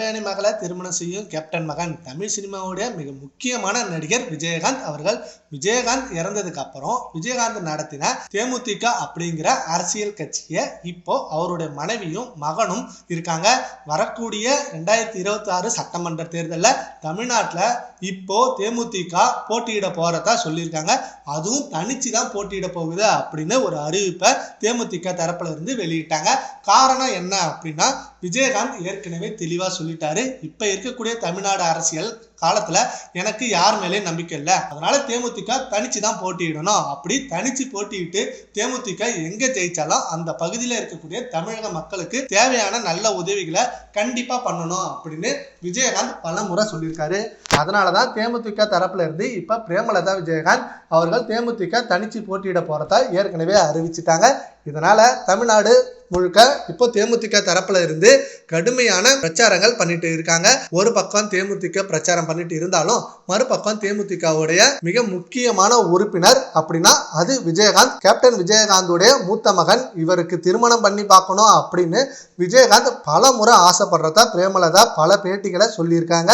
தேவயானி மகளை திருமணம் செய்யும் கேப்டன் மகன் தமிழ் சினிமாவுடைய மிக முக்கியமான நடிகர் விஜயகாந்த் அவர்கள். விஜயகாந்த் இறந்ததுக்கு அப்புறம் விஜயகாந்த் நடத்தின தேமுதிக அப்படிங்கிற அரசியல் கட்சியை இப்போ அவருடைய மனைவியும் மகனும் இருக்காங்க. வரக்கூடிய ரெண்டாயிரத்தி இருபத்தி ஆறு சட்டமன்ற தேர்தலில் தமிழ்நாட்டில் இப்போ தேமுதிக போட்டியிட போறதா சொல்லியிருக்காங்க. அதுவும் தனிச்சு தான் போட்டியிட போகுது அப்படின்னு ஒரு அறிவிப்பை தேமுதிக தரப்புல இருந்து வெளியிட்டாங்க. காரணம் என்ன அப்படின்னா விஜயகாந்த் ஏற்கனவே தெளிவாக சொல்லி சொல்லிட்டாரு. இப்ப இருக்கக்கூடிய தமிழ்நாடு அரசியல் காலத்துல எனக்கு யார் மேலேயும் நம்பிக்கை இல்லை. அதனால தேமுதிக தனிச்சு தான் போட்டியிடணும். அப்படி தனிச்சு போட்டியிட்டு தேமுதிக எங்க ஜெயிச்சாலும் அந்த பகுதியில் இருக்கக்கூடிய தமிழக மக்களுக்கு தேவையான நல்ல உதவிகளை கண்டிப்பா பண்ணணும் அப்படின்னு விஜயகாந்த் பல முறை சொல்லியிருக்காரு. அதனாலதான் தேமுதிக தரப்புல இருந்து இப்ப பிரேமலதா விஜயகாந்த் அவர்கள் தேமுதிக தனிச்சு போட்டியிட போறதா ஏற்கனவே அறிவிச்சிட்டாங்க. இதனால தமிழ்நாடு முழுக்க இப்போ தேமுதிக தரப்புல இருந்து கடுமையான பிரச்சாரங்கள் பண்ணிட்டு இருக்காங்க. ஒரு பக்கம் தேமுதிக பிரச்சாரம் பண்ணிட்டு இருந்தாலும் மறுபக்கம் தேமுதிகவுடைய மிக முக்கியமான உறுப்பினர் அப்படின்னா அது விஜயகாந்த். கேப்டன் விஜயகாந்துடைய மூத்த மகன் இவருக்கு திருமணம் பண்ணி பார்க்கணும் அப்படின்னு விஜயகாந்த் பல முறை ஆசைப்படுறதா பிரேமலதா பல பேட்டிகளை சொல்லியிருக்காங்க.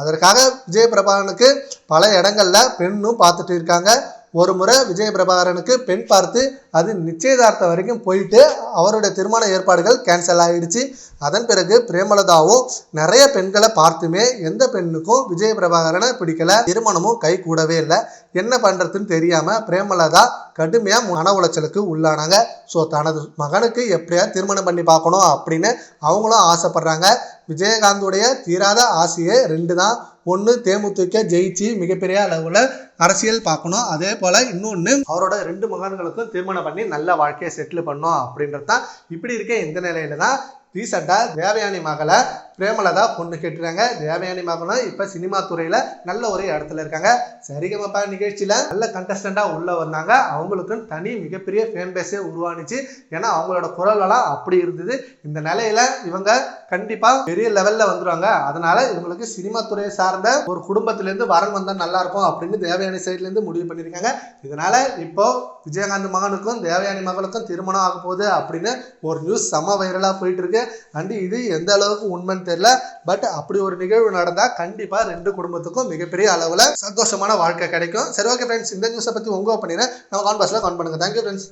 அதற்காக விஜயபிரபானுக்கு பல இடங்கள்ல பெண்ணும் பார்த்துட்டு இருக்காங்க. ஒரு முறை விஜய பிரபாகரனுக்கு பெண் பார்த்து அது நிச்சயதார்த்தம் வரைக்கும் போயிட்டு அவருடைய திருமண ஏற்பாடுகள் கேன்சல் ஆகிடுச்சு அதன் பிறகு பிரேமலதாவும் நிறைய பெண்களை பார்த்துமே எந்த பெண்ணுக்கும் விஜய பிரபாகரனை பிடிக்கல திருமணமும் கை கூடவே இல்லை. என்ன பண்ணுறதுன்னு தெரியாமல் பிரேமலதா கடுமையாக மன உளைச்சலுக்கு உள்ளானாங்க. ஸோ தனது மகனுக்கு எப்படியா திருமணம் பண்ணி பார்க்கணும் அப்படின்னு அவங்களும் ஆசைப்படுறாங்க. விஜயகாந்துடைய தீராத ஆசையே ரெண்டு தான் ஒன்று தேமுதிக ஜெயிச்சு மிகப்பெரிய அளவில் அரசியல் பார்க்கணும். அதே போல் இன்னொன்று அவரோட ரெண்டு மகன்களுக்கும் திருமணம் பண்ணி நல்ல வாழ்க்கையை செட்டில் பண்ணணும் அப்படின்றது தான் இப்படி இருக்க இந்த நிலையில தான் ரீசெண்டாக தேவயானி மகளை பிரேமலதா பொண்ணு கேட்டுறாங்க தேவயானி மகனும் இப்போ சினிமா துறையில் நல்ல ஒரு இடத்துல இருக்காங்க. சரிகமப்பா நிகழ்ச்சியில் நல்ல கண்டஸ்டண்ட்டாக உள்ளே வந்தாங்க. அவங்களுக்கும் தனி மிகப்பெரிய ஃபேன் பேஸே உருவானுச்சு. ஏன்னா அவங்களோட குரலெல்லாம் அப்படி இருந்தது. இந்த நிலையில் இவங்க கண்டிப்பாக பெரிய லெவலில் வந்துடுவாங்க அதனால் இவங்களுக்கு சினிமா துறையை சார்ந்த ஒரு குடும்பத்திலேருந்து வரன் வந்தால் நல்லா இருக்கும் அப்படின்னு தேவயானி சைட்லேருந்து முடிவு பண்ணியிருக்காங்க இதனால் இப்போது விஜயகாந்த் மகனுக்கும் தேவயானி மகளுக்கும் திருமணம் ஆக போகுது அப்படின்னு ஒரு நியூஸ் செம்ம வைரலாக போயிட்டுருக்கு அண்டு இது எந்த அளவுக்கு உண்மைன்னு தெரியல. பட் அப்படி ஒரு நிகழ்வு நடந்தால் கண்டிப்பாக ரெண்டு குடும்பத்துக்கும் மிகப்பெரிய அளவில் சந்தோஷமான வாழ்க்கை கிடைக்கும். சரி ஓகே ஃப்ரெண்ட்ஸ் இந்த நியூஸை பற்றி உங்க பண்ணிடுறேன் நம்ம கான்பாஸில் கான் பண்ணுங்க. Thank you friends